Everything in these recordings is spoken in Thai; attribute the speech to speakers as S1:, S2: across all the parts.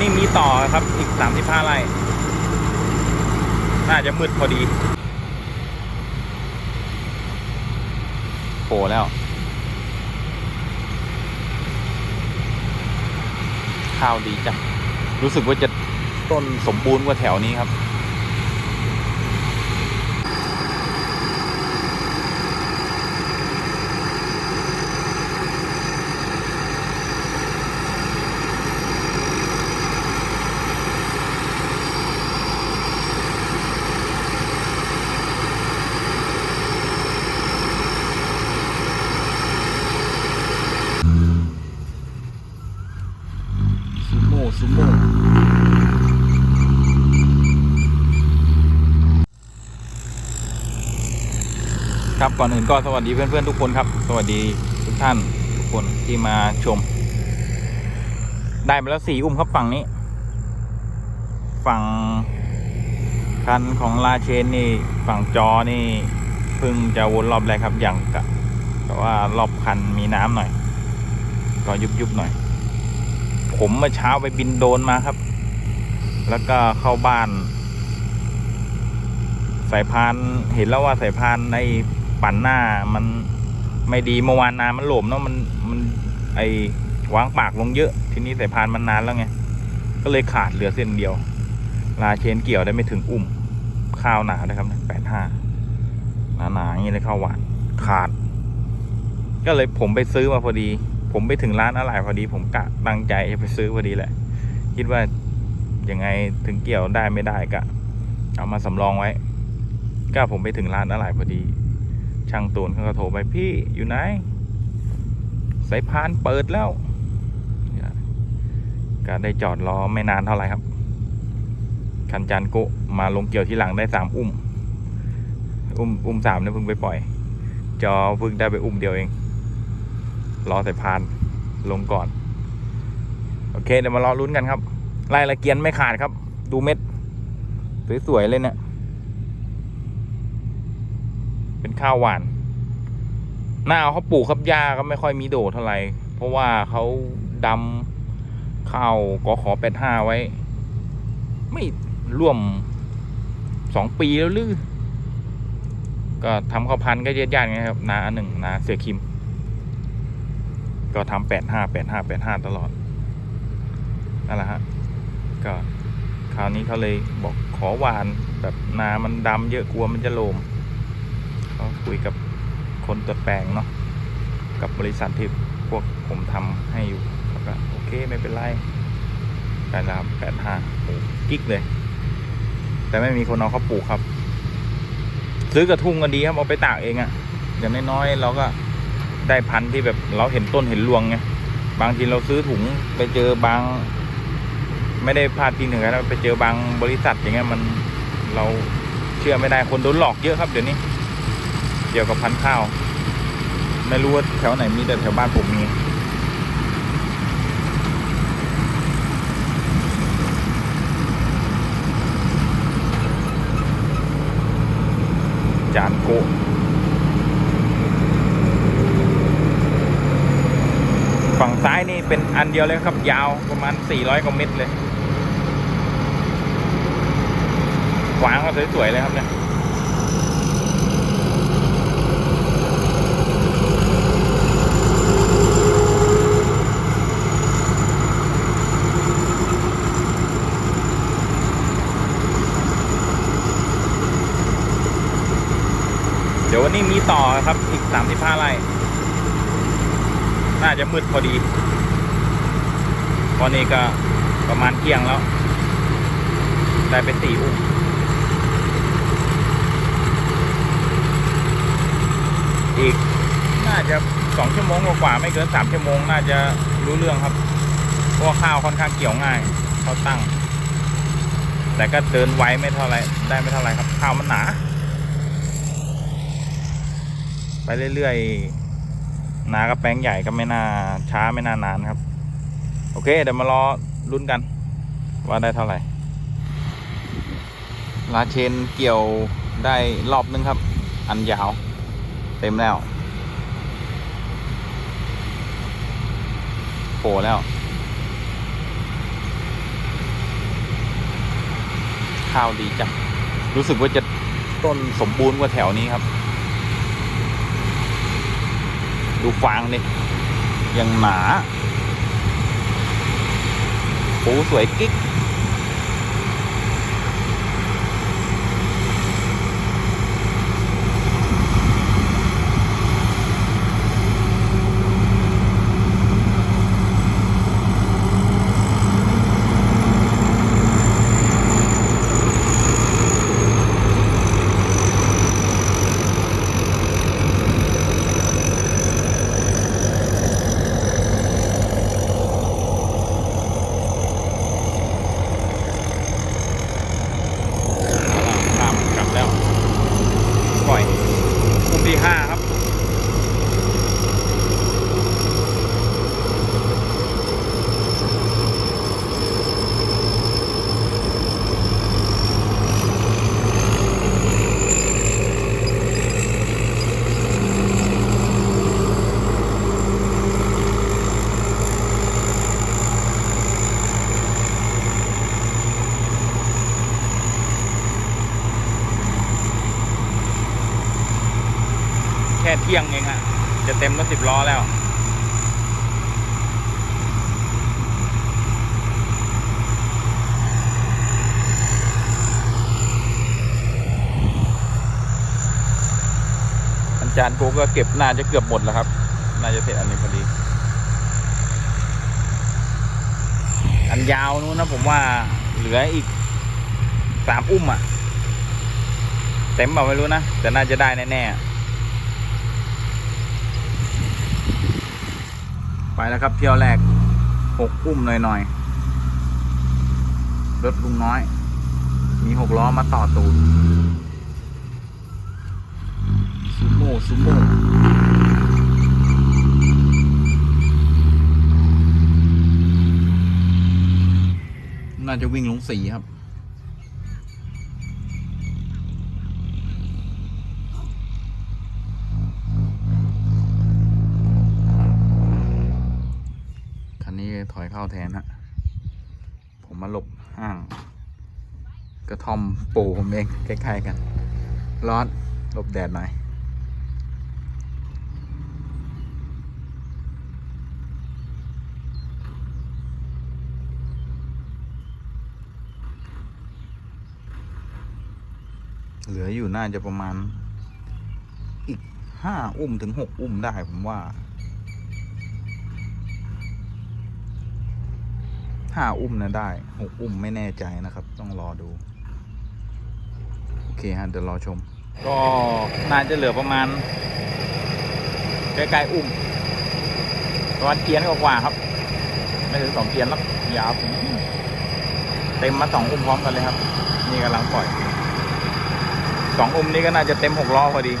S1: นี่มีต่อครับอีกสามสิบห้าไร่ น่าจะมืดพอดีโผล่แล้ว ข้าวดีจัง รู้สึกว่าจะต้นสมบูรณ์กว่าแถวนี้ครับ ก่อนอื่นก็สวัสดีเพื่อนๆทุกคนครับ สวัสดีทุกท่านทุกคนที่มาชม ได้มาแล้วสี่อุ้มครับฝั่งนี้ ฝั่งคันของลาเชนนี่ฝั่งจอนี่เพิ่งจะวนรอบแรกครับอย่างกะแต่ว่ารอบคันมีน้ำหน่อย ก็ยุบๆหน่อย ผมเมื่อเช้าไปบินโดนมาครับ แล้วก็เข้าบ้านสายพานเห็นแล้วว่าสายพานใน ปั่นหน้ามันไม่ดีเมื่อวานน้ำมันหลวมเนาะมันมันไอวางปากลงเยอะ ทีนี้สายพานมันนานแล้วไง ก็เลยขาดเหลือเส้นเดียว ลาเชนเกี่ยวได้ไม่ถึงอุ้มข้าวหนานะครับแปดห้าหนาๆอย่างนี้เลยข้าวหวานขาด ก็เลยผมไปซื้อมาพอดี ผมไปถึงร้านอะไรพอดี ผมกะตั้งใจจะไปซื้อพอดีแหละ คิดว่ายังไงถึงเกี่ยวได้ไม่ได้กะเอามาสำรองไว้ ก็ผมไปถึงร้านอะไรพอดี ช่างตูนเขาก็โทรไปพี่อยู่ไหน สายพานเปิดแล้ว ก็ได้จอดรอไม่นานเท่าไหร่ครับ คันจานโกมาลงเกี่ยวที่หลังได้สามอุ้ม อุ้มอุ้มสามเนี่ยเพิ่งไปปล่อย จอเพิ่งได้ไปอุ้มเดียวเอง รอสายพานลงก่อน โอเคเดี๋ยวมารอลุ้นกันครับไล่ละเกียนไม่ขาดครับ ดูเม็ด สวยๆเลยเนี่ย เป็นข้าวหวานหน้าเขาปลูกครับหญ้าก็ไม่ค่อยมีโดดเท่าไหร่เพราะว่าเขาดำข้าวกอขอแปดห้าไว้ ไม่ร่วมสองปีแล้วหรือก็ทำข้าวพันธุ์ก็เยอะๆไงครับนาหนึ่งนาเสือคิม ก็ทำแปดห้าแปดห้าแปดห้าตลอดนั่นแหละฮะก็คราวนี้เขาเลยบอกขอหวานแบบนามันดำเยอะกลัวมันจะโลม ก็คุยกับคนตรวแปลงเนาะกับบริษัทที่พวกผมทำให้อยู่แล้วก็โอเคไม่เป็นไรการรับแปดห้าโอ้กิ๊กเลย แต่ไม่มีคนเอาเขาปลูกครับ ซื้อกระทุ่งก็ดีครับเอาไปตากเองอะ่ะอย่างน้อยๆเราก็ได้พันธุ์ที่แบบเราเห็นต้นเห็นรวงไงบางทีเราซื้อถุงไปเจอบาง ไม่ได้พลาดทีหนึ่งนะไปเจอบางบริษัทอย่างเงี้ยมันเราเชื่อไม่ได้คนโดนหลอกเยอะครับเดี๋ยวนี้ เกี่ยวกับพันธุ์ข้าว ไม่รู้ว่าแถวไหนมีแต่แถวบ้านผมมีจานโกฝั่งซ้ายนี่เป็นอันเดียวเลยครับ ยาวประมาณ 400 กว่าเมตรเลยวางก็สวยๆเลยครับเนี่ย เดี๋ยววันนี้มีต่อครับอีก35ไร่น่าจะมืดพอดีตอนนี้ก็ประมาณเที่ยงแล้ว ได้ไปสี่อุ้มอีกน่าจะสองชั่วโมงกว่าไม่เกินสามชั่วโมงน่าจะรู้เรื่องครับเพราะข้าวค่อนข้างเกี่ยวง่ายเขาตั้ง แต่ก็เดินไวไม่เท่าไรได้ไม่เท่าไรครับข้าวมันหนา ไปเรื่อยๆ นาก็แปลงใหญ่ก็ไม่น่าช้าไม่น่านานครับ โอเค เดี๋ยวมารอลุ้นกัน ว่าได้เท่าไหร่ ลาเชนเกี่ยวได้รอบนึงครับ อันยาว เต็มแล้วโผล่แล้ว ข้าวดีจังรู้สึกว่าจะต้นสมบูรณ์กว่าแถวนี้ครับ ดูฟางนี่ยังหนาปูสวยกิ๊ก ข้ามกลับแล้ว ปล่อยกลุ่ม ที่ห้าครับ แค่เที่ยงเองอะจะเต็มรถสิบล้อแล้วอาจารย์โกก็เก็บน่าจะเกือบหมดแล้วครับ น่าจะเสร็จอันนี้พอดี อันยาวนู้นนะผมว่าเหลืออีกสามอุ้มอะ เต็มเปล่าไม่รู้นะ แต่น่าจะได้แน่ๆ ไปแล้วครับเที่ยวแรกหกอุ้มหน่อยๆรถลุงน้อย มีหกล้อมาต่อตูดซูโม่ซูโม่น่าจะวิ่งลงสีครับ ถอยเข้าแทนฮะ ผมมาหลบห้าง กระท่อมปู่ผมเองใกล้ๆกัน ร้อนหลบแดดหน่อยเหลืออยู่น่าจะประมาณอีกห้าอุ้มถึงหกอุ้มได้ผมว่า ห้าอุ้มนะได้หกอุ้มไม่แน่ใจนะครับ ต้องรอดู โอเคฮะเดี๋ยวรอชม ก็น่าจะเหลือประมาณใกล้ๆอุ้มประมาณเกียนกว่าครับ ไม่ถึงสองเกียนแล้วยาวเต็มมาสองอุ้มพร้อมกันเลยครับ นี่กำลังปล่อยสองอุ้มนี้ก็น่าจะเต็มหกล้อพอดี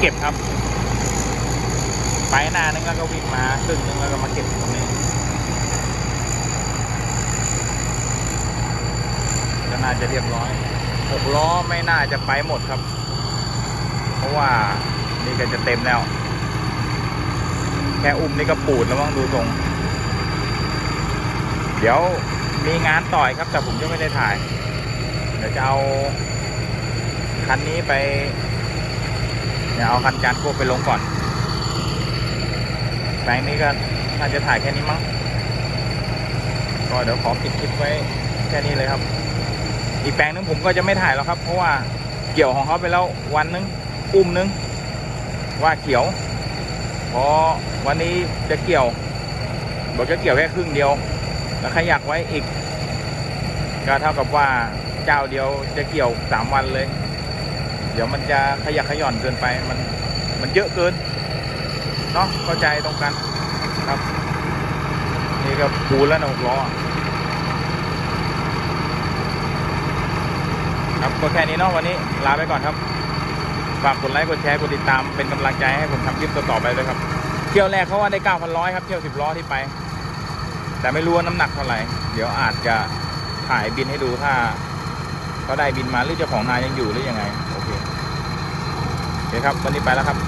S1: เก็บครับ ไปหน้านึงแล้วก็วิ่งมาครึ่งนึงแล้วก็มาเก็บตรงนี้ก็น่าจะเรียบร้อยหกล้อไม่น่าจะไปหมดครับ เพราะว่านี่ก็จะเต็มแล้ว แค่อุ้มนี่ก็ปูดแล้วมั้งดูทรง เดี๋ยวมีงานต่อยครับ แต่ผมจะไม่ได้ถ่าย เดี๋ยวจะเอาคันนี้ไป ดี๋ยวเอาคันจานโคไปลงก่อนแปลงนี้ก็น่าจะถ่ายแค่นี้มั้งก็เดี๋ยวขอปิดคลิปไว้แค่นี้เลยครับ อีกแปลงนึงผมก็จะไม่ถ่ายแล้วครับ เพราะว่าเกี่ยวของเขาไปแล้ววันนึงอุ้มนึง ว่าเขียวเพอวันนี้จะเกี่ยวบอกจะเกี่ยวแค่ครึ่งเดียว แล้วขยักไว้อีก ก็เท่ากับว่าเจ้าเดียวจะเกี่ยวสามวันเลย ดี๋ยวมันจะขยักขย่อนเกินไปมันมันเยอะเกินเนาะเข้าใจตรงกันครับ นี่ก็ปูแล้วนะหกล้อครับก็แค่นี้เนาะวันนี้ลาไปก่อนครับฝากกดไลค์กดแชร์กดติดตามเป็นกำลังใจให้ผมทำคลิปต่อๆไปเลยครับเที่ยวแรกเขาว่าได้9,100ครับเที่ยว10ล้อที่ไป แต่ไม่รู้ว่าน้ำหนักเท่าไหร่ เดี๋ยวอาจจะถ่ายบินให้ดูถ้าเขาได้บินมาหรือเจ้าของนายยังอยู่หรือยังไง โอเคครับ วันนี้ไปแล้วครับ